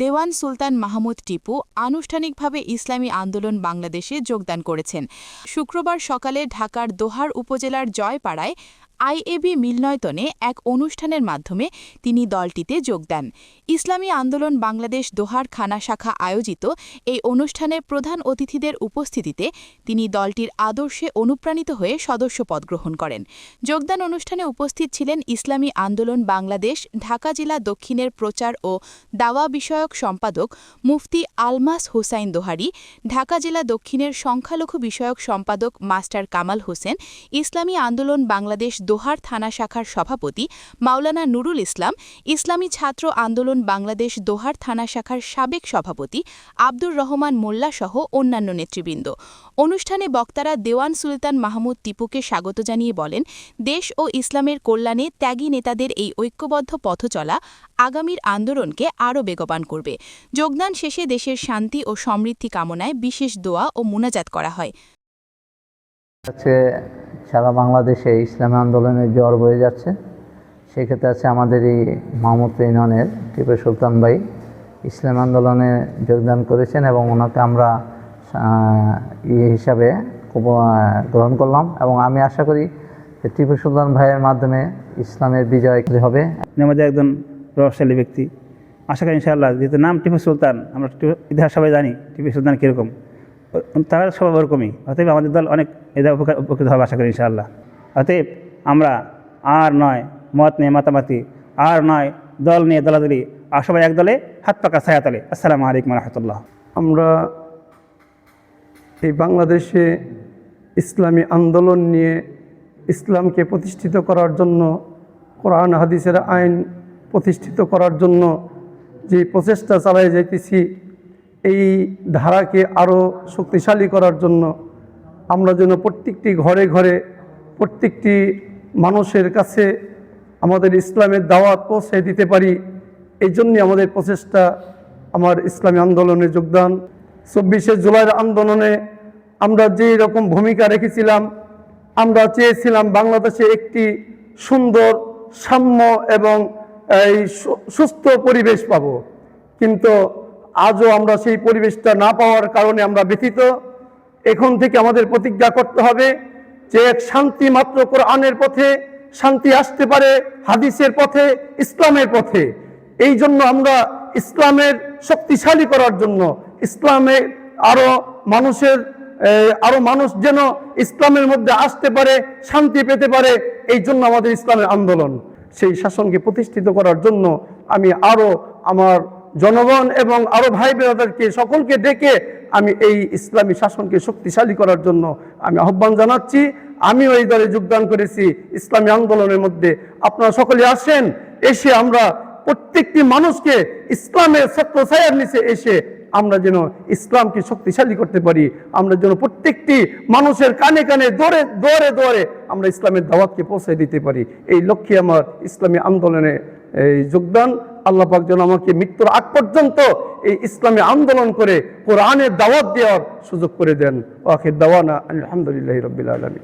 দেওয়ান সুলতান মাহমুদ টিপু আনুষ্ঠানিকভাবে ইসলামী আন্দোলন বাংলাদেশে যোগদান করেছেন। শুক্রবার সকালে ঢাকার দোহার উপজেলার জয়পাড়ায় আইএবি মিলনয়তনে এক অনুষ্ঠানের মাধ্যমে তিনি দলটিতে যোগ দেন। ইসলামী আন্দোলন বাংলাদেশ দোহার খানা শাখা আয়োজিত এই অনুষ্ঠানে প্রধান অতিথিদের উপস্থিতিতে তিনি দলটির আদর্শে অনুপ্রাণিত হয়ে সদস্যপদ গ্রহণ করেন। যোগদান অনুষ্ঠানে উপস্থিত ছিলেন ইসলামী আন্দোলন বাংলাদেশ, ঢাকা জেলা দক্ষিণের প্রচার ও দাওয়া বিষয়ক সম্পাদক মুফতি আলমাস হুসাইন দোহারি, ঢাকা জেলা দক্ষিণের সংখ্যালঘু বিষয়ক সম্পাদক মাস্টার কামাল হোসেন, ইসলামী আন্দোলন বাংলাদেশ দোহার থানা শাখার সভাপতি মাওলানা নুরুল ইসলাম, ইসলামী ছাত্র আন্দোলন বাংলাদেশ দোহার থানা শাখার সাবেক সভাপতি আব্দুর রহমান মোল্লা সহ অন্যান্য নেতৃবৃন্দ। অনুষ্ঠানে বক্তারা দেওয়ান সুলতান মাহমুদ টিপুকে স্বাগত জানিয়ে বলেন, দেশ ও ইসলামের কল্যাণে ত্যাগী নেতাদের এই ঐক্যবদ্ধ পথচলা আগামীর আন্দোলনকে আরও বেগবান করবে। যোগদান শেষে দেশের শান্তি ও সমৃদ্ধি কামনায় বিশেষ দোয়া ও মুনাজাত করা হয়। সারা বাংলাদেশে ইসলামী আন্দোলনের জ্বর বয়ে যাচ্ছে। সেক্ষেত্রে আছে আমাদের এই মাহমুদ ইউনিয়নের টিপু সুলতান ভাই। ইসলাম আন্দোলনে যোগদান করেছেন এবং ওনাকে আমরা ইয়ে হিসাবে গ্রহণ করলাম এবং আমি আশা করি যে টিপু সুলতান ভাইয়ের মাধ্যমে ইসলামের বিজয় হবে। আমাদের একজন প্রভাবশালী ব্যক্তি। আশা করি ইনশাআল্লাহ, যেহেতু নাম টিপু সুলতান, আমরা ইতিহাস সবাই জানি টিপু সুলতান কীরকম। তার স্বভাব ওরকমই। অতএব আমাদের দল অনেক এদের উপকার উপকৃত হবে, আশা করি ইনশাআল্লাহ। অতএব আমরা আর নয় মত নিয়ে মাতামাতি আর নয় দল নিয়ে দলাদলি, আর সবাই এক দলে হাত পাকা ছায়া তলে। আসসালামু আলাইকুম রহমতুল্লাহ। আমরা এই বাংলাদেশে ইসলামী আন্দোলন নিয়ে ইসলামকে প্রতিষ্ঠিত করার জন্য, কোরআন, হাদিসের আইন প্রতিষ্ঠিত করার জন্য যে প্রচেষ্টা চালাই যাইতেছি এই ধারাকে আরও শক্তিশালী করার জন্য আমরা যেন প্রত্যেকটি ঘরে ঘরে প্রত্যেকটি মানুষের কাছে আমাদের ইসলামের দাওয়াত পৌঁছে দিতে পারি, এই জন্যে আমাদের প্রচেষ্টা আমার ইসলামী আন্দোলনে যোগদান। চব্বিশে জুলাইয়ের আন্দোলনে আমরা যে রকম ভূমিকা রেখেছিলাম, আমরা চেয়েছিলাম বাংলাদেশে একটি সুন্দর সাম্য এবং এই সুস্থ পরিবেশ পাব। কিন্তু আজও আমরা সেই পরিবেশটা না পাওয়ার কারণে আমরা ব্যথিত। এখন থেকে আমাদের প্রতিজ্ঞা করতে হবে যে এক শান্তি মাত্র কোরআনের পথে শান্তি আসতে পারে হাদিসের পথে ইসলামের পথে। এই জন্য আমরা ইসলামের শক্তিশালী করার জন্য ইসলামে আরও মানুষের আহ, আরও মানুষ যেন ইসলামের মধ্যে আসতে পারে শান্তি পেতে পারে এই জন্য আমাদের ইসলামের আন্দোলন। সেই শাসনকে প্রতিষ্ঠিত করার জন্য আমি আরও আমার জনগণ এবং আরও ভাই বোনেদেরকে সকলকে ডেকে আমি এই ইসলামী শাসনকে শক্তিশালী করার জন্য আমি আহ্বান জানাচ্ছি। আমিও এই দলে যোগদান করেছি ইসলামী আন্দোলনের মধ্যে। আপনারা সকলে আসেন, এসে আমরা প্রত্যেকটি মানুষকে ইসলামের সত্য ছায়ার নিচে এসে আমরা যেন ইসলামকে শক্তিশালী করতে পারি। আমরা যেন প্রত্যেকটি মানুষের কানে কানে, দৌড়ে দৌড়ে দৌড়ে আমরা ইসলামের দাওয়াতকে পৌঁছে দিতে পারি। এই লক্ষ্যে আমার ইসলামী আন্দোলনে এই যোগদান আল্লাহ পাক যেন আমাকে মৃত্যুর আগ পর্যন্ত এই ইসলামী আন্দোলন করে কোরআনের দাওয়াত দেওয়ার সুযোগ করে দেন। ওয়াখির দাওয়ানা আলহামদুলিল্লাহ রবিল আলমী